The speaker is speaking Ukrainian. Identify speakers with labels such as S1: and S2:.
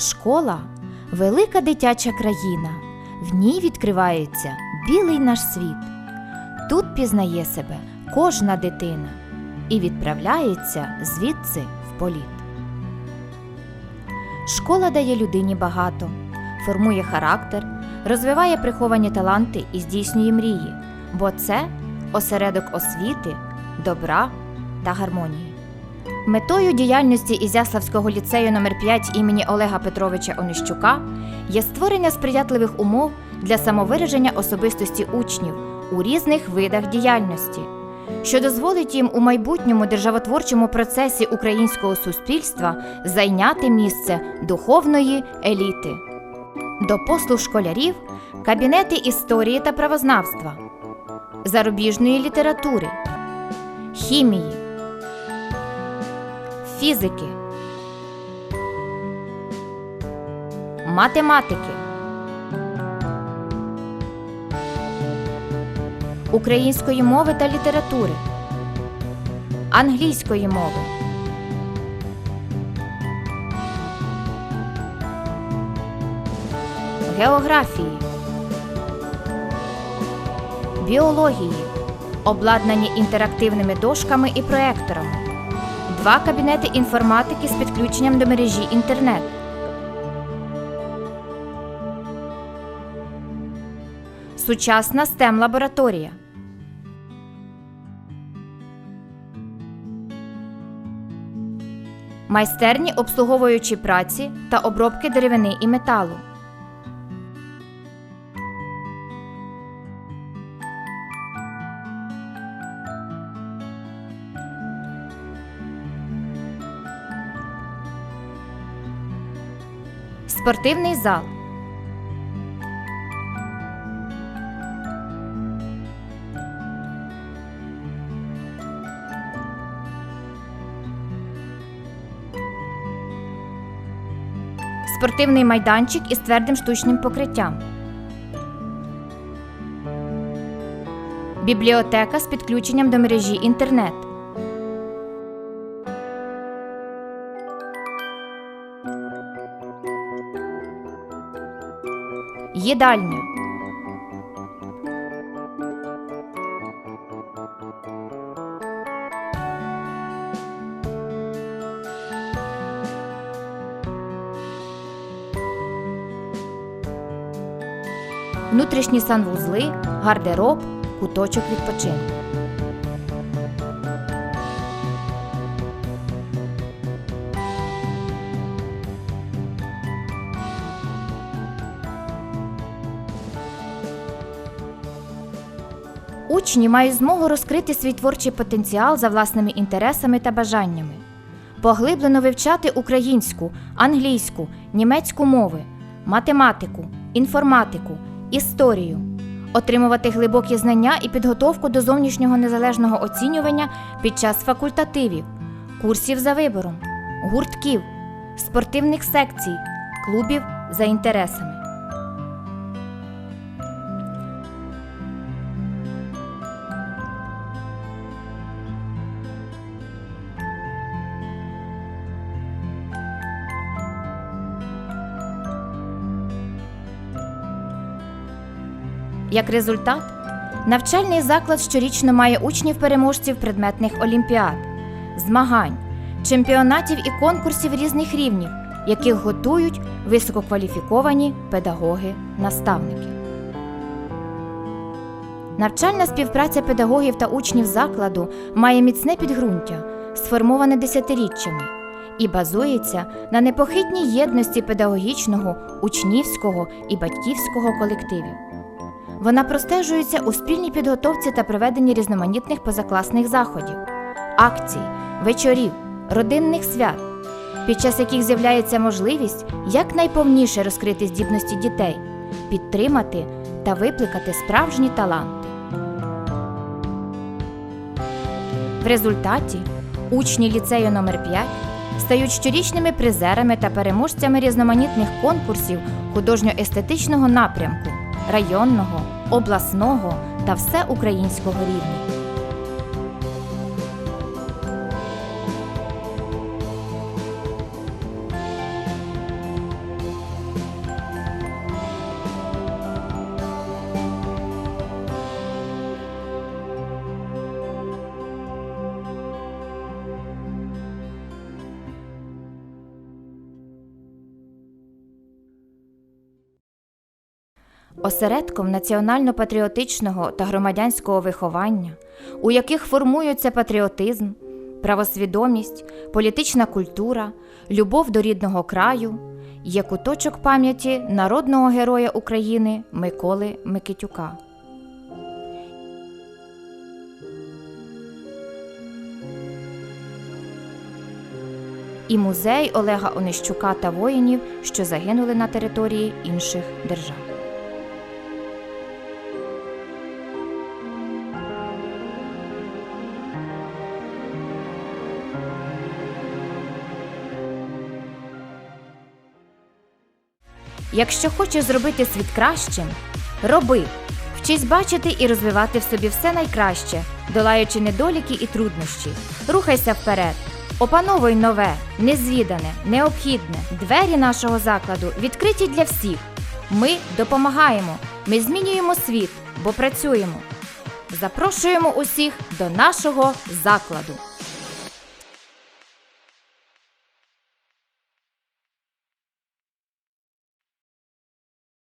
S1: Школа велика дитяча країна. В ній відкривається білий наш світ. Тут пізнає себе кожна дитина і відправляється звідси в політ. Школа дає людині багато, формує характер, розвиває приховані таланти і здійснює мрії, бо це осередок освіти, добра та гармонії. Метою діяльності Ізяславського ліцею номер 5 імені Олега Петровича Онищука є створення сприятливих умов для самовираження особистості учнів у різних видах діяльності, що дозволить їм у майбутньому державотворчому процесі українського суспільства зайняти місце духовної еліти. До послуг школярів кабінети історії та правознавства, зарубіжної літератури, хімії фізики, математики, української мови та літератури, англійської мови, географії, біології, обладнані інтерактивними дошками і проекторами два кабінети інформатики з підключенням до мережі інтернет. Сучасна STEM лабораторія. Майстерні обслуговуючі праці та обробки деревини і металу. Спортивний зал. Спортивний майданчик із твердим штучним покриттям. Бібліотека з підключенням до мережі інтернет. Їдальня. Внутрішні санвузли, гардероб, куточок відпочинку. Учні мають змогу розкрити свій творчий потенціал за власними інтересами та бажаннями, поглиблено вивчати українську, англійську, німецьку мови, математику, інформатику, історію, отримувати глибокі знання і підготовку до зовнішнього незалежного оцінювання під час факультативів, курсів за вибором, гуртків, спортивних секцій, клубів за інтересами. Як результат, навчальний заклад щорічно має учнів-переможців предметних олімпіад, змагань, чемпіонатів і конкурсів різних рівнів, яких готують висококваліфіковані педагоги-наставники. Навчальна співпраця педагогів та учнів закладу має міцне підґрунтя, сформоване десятиріччями, і базується на непохитній єдності педагогічного, учнівського і батьківського колективів. Вона простежується у спільній підготовці та проведенні різноманітних позакласних заходів, акцій, вечорів, родинних свят, під час яких з'являється можливість якнайповніше розкрити здібності дітей, підтримати та викликати справжні таланти. В результаті учні ліцею номер 5 стають щорічними призерами та переможцями різноманітних конкурсів художньо-естетичного напрямку районного, обласного та всеукраїнського рівня. Осередком національно-патріотичного та громадянського виховання, у яких формуються патріотизм, правосвідомість, політична культура, любов до рідного краю, є куточок пам'яті народного героя України Миколи Микитюка. І музей Олега Онищука та воїнів, що загинули на території інших держав. Якщо хочеш зробити світ кращим, роби. Вчись бачити і розвивати в собі все найкраще, долаючи недоліки і труднощі. Рухайся вперед. Опановуй нове, незвідане, необхідне. Двері нашого закладу відкриті для всіх. Ми допомагаємо, ми змінюємо світ, бо працюємо. Запрошуємо усіх до нашого закладу.